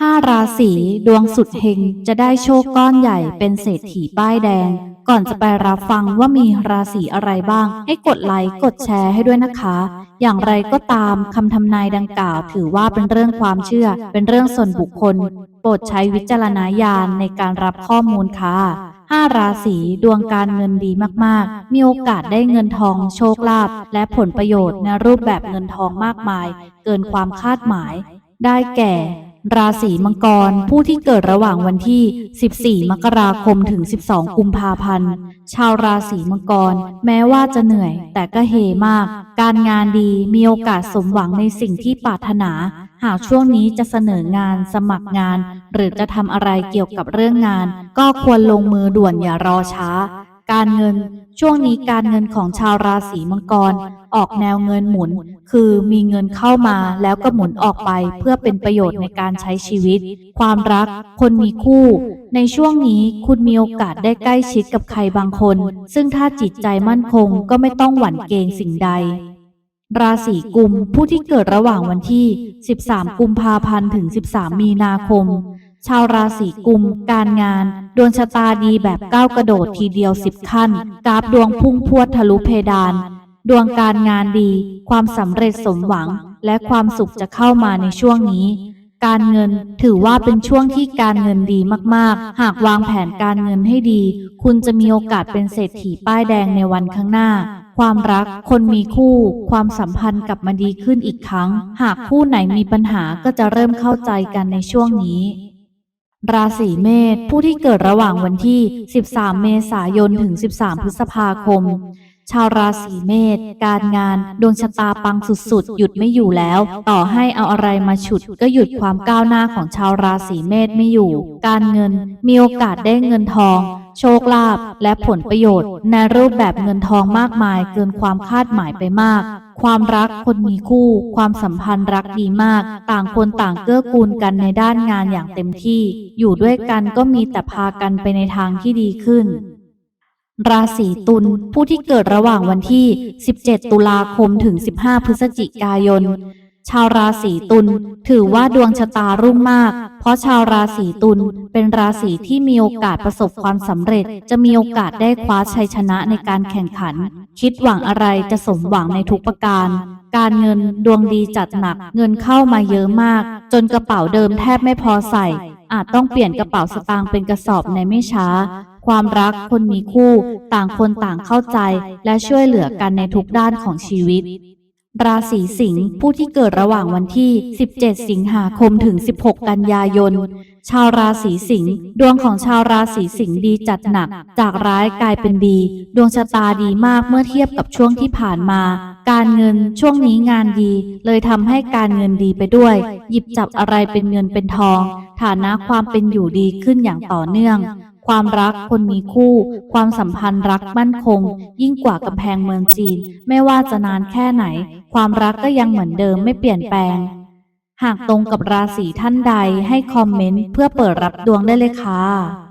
ห้าราศีดวงสุดเฮงจะได้โชคก้อนใหญ่เป็นเศรษฐีป้ายแดง ก่อนจะไปรับฟังว่ามีราศีอะไรบ้าง ให้กดไลค์กดแชร์ให้ด้วยนะคะ อย่างไรก็ตามคำทำนายดังกล่าว ถือว่าเป็นเรื่องความเชื่อ เป็นเรื่องส่วนบุคคล โปรดใช้วิจารณญาณในการรับข้อมูลค่ะห้าราศีดวงการเงินดีมากๆ มีโอกาสได้เงินทองโชคลาภและผลประโยชน์ในรูปแบบเงินทองมากมาย เกินความคาดหมาย ได้แก่ ราศีมังกร ผู้ที่เกิดระหว่างวันที่ 14 มกราคมถึง 12 กุมภาพันธ์ ชาวราศีมังกร แม้ว่าจะเหนื่อย แต่ก็เฮมาก การงานดีมีโอกาสสมหวังในสิ่งที่ปรารถนา หากช่วงนี้จะเสนองาน สมัครงาน หรือจะทำอะไรเกี่ยวกับเรื่องงาน ก็ควรลงมือด่วนอย่ารอช้า การเงิน ช่วงนี้การเงินของชาวราศีมังกร ออกแนวเงินหมุน คือมีเงินเข้ามาแล้วก็หมุนออกไปเพื่อเป็นประโยชน์ในการใช้ชีวิต ความรัก คนมีคู่ ในช่วงนี้คุณมีโอกาสได้ใกล้ชิดกับใครบางคน ซึ่งถ้าจิตใจมั่นคงก็ไม่ต้องหวั่นเกรงสิ่งใดราศีกุมผู้ที่เกิดระหว่างวันที่ 13 กุมภาพันธ์ ถึง 13 มีนาคม ชาวราศีกุม การงาน ดวงชะตาดีแบบก้าวกระโดดทีเดียว10ขั้น กราฟดวงพุ่งพรวดทะลุเพดาน ดวงการงานดี ความสำเร็จสมหวัง และความสุขจะเข้ามาในช่วงนี้ การเงินถือว่าเป็นช่วงที่การเงินดีมากๆ หากวางแผนการเงินให้ดี คุณจะมีโอกาสเป็นเศรษฐีป้ายแดงในวันข้างหน้าความรัก คนมีคู่ ความสัมพันธ์กลับมาดีขึ้นอีกครั้ง หากคู่ไหนมีปัญหาก็จะเริ่มเข้าใจกันในช่วงนี้ ราศีเมษผู้ที่เกิดระหว่างวันที่ 13 เมษายนถึง 13 พฤษภาคม ชาวราศีเมษการงานดวงชะตาปังสุดๆ หยุดไม่อยู่แล้ว ต่อให้เอาอะไรมาฉุด ก็หยุดความก้าวหน้าของชาวราศีเมษไม่อยู่ การเงินมีโอกาสได้เงินทอง โชคลาภและผลประโยชน์ ในรูปแบบเงินทองมากมายเกินความคาดหมายไปมาก ความรักคนมีคู่ ความสัมพันธ์รักดีมาก ต่างคนต่างเกื้อกูลกันในด้านงานอย่างเต็มที่ อยู่ด้วยกันก็มีแต่พากันไปในทางที่ดีขึ้น ราศีตุลผู้ที่เกิดระหว่างวันที่ 17 ตุลาคมถึง 15 พฤศจิกายน ชาวราศีตุลถือว่าดวงชะตารุ่งมากเพราะชาวราศีตุลเป็นราศีที่มีโอกาสประสบความสำเร็จ จะมีโอกาสได้คว้าชัยชนะในการแข่งขัน คิดหวังอะไรจะสมหวังในทุกประการ การเงินดวงดีจัดหนัก เงินเข้ามาเยอะมาก จนกระเป๋าเดิมแทบไม่พอใส่ อาจต้องเปลี่ยนกระเป๋าสตางค์เป็นกระสอบในไม่ช้า ความรักคนมีคู่ ต่างคนต่างเข้าใจ และช่วยเหลือกันในทุกด้านของชีวิต ราศีสิงห์ผู้ที่เกิดระหว่างวันที่ 17 สิงหาคมถึง 16 กันยายน ชาวราศีสิงห์ดวงของชาวราศีสิงห์ดีจัดหนัก จากร้ายกลายเป็นดี ดวงชะตาดีมากเมื่อเทียบกับช่วงที่ผ่านมา การเงินช่วงนี้งานดี เลยทำให้การเงินดีไปด้วย หยิบจับอะไรเป็นเงินเป็นทอง ฐานะความเป็นอยู่ดีขึ้นอย่างต่อเนื่อง ความรักคนมีคู่ ความสัมพันธ์รักมั่นคง ยิ่งกว่ากำแพงเมืองจีน ไม่ว่าจะนานแค่ไหน ความรักก็ยังเหมือนเดิมไม่เปลี่ยนแปลง หากตรงกับราศีท่านใดให้คอมเมนต์เพื่อเปิดรับดวงได้เลยค่ะ